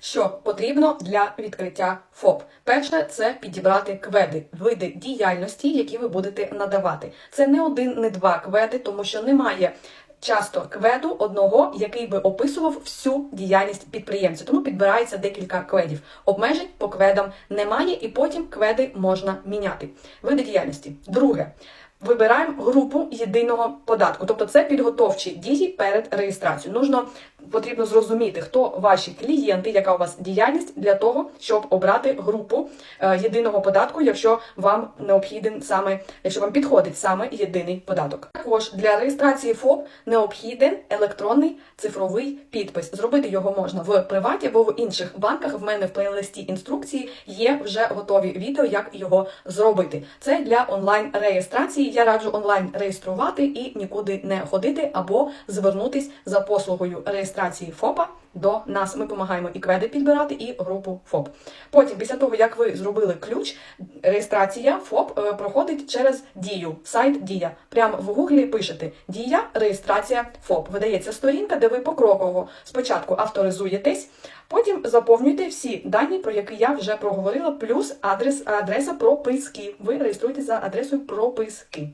Що потрібно для відкриття ФОП? Перше це підібрати кведи, види діяльності, які ви будете надавати. Це не один, не два кведи, тому що немає. Часто кведу одного, який би описував всю діяльність підприємця, тому підбирається декілька кведів. Обмежень по кведам немає, і потім кведи можна міняти. Види діяльності. Друге. Вибираємо групу єдиного податку, тобто це підготовчі дії перед реєстрацією. Нужно потрібно зрозуміти, хто ваші клієнти, яка у вас діяльність для того, щоб обрати групу е, єдиного податку, якщо вам необхіден саме, якщо вам підходить саме єдиний податок. Також для реєстрації ФОП необхіден електронний цифровий підпис. Зробити його можна в приваті або в інших банках. В мене в плейлисті інструкції є вже готові відео, як його зробити. Це для онлайн реєстрації. Я раджу онлайн реєструвати і нікуди не ходити або звернутись за послугою реєстрації ФОПа до нас. Ми допомагаємо і кведи підбирати, і групу ФОП. Потім, після того, як ви зробили ключ, реєстрація ФОП е, проходить через дію, сайт Дія. Прямо в гуглі пишете Дія, реєстрація ФОП. Видається сторінка, де ви покроково спочатку авторизуєтесь, потім заповнюєте всі дані, про які я вже проговорила, плюс адрес, адреса прописки. Ви реєструєтесь за адресою прописки.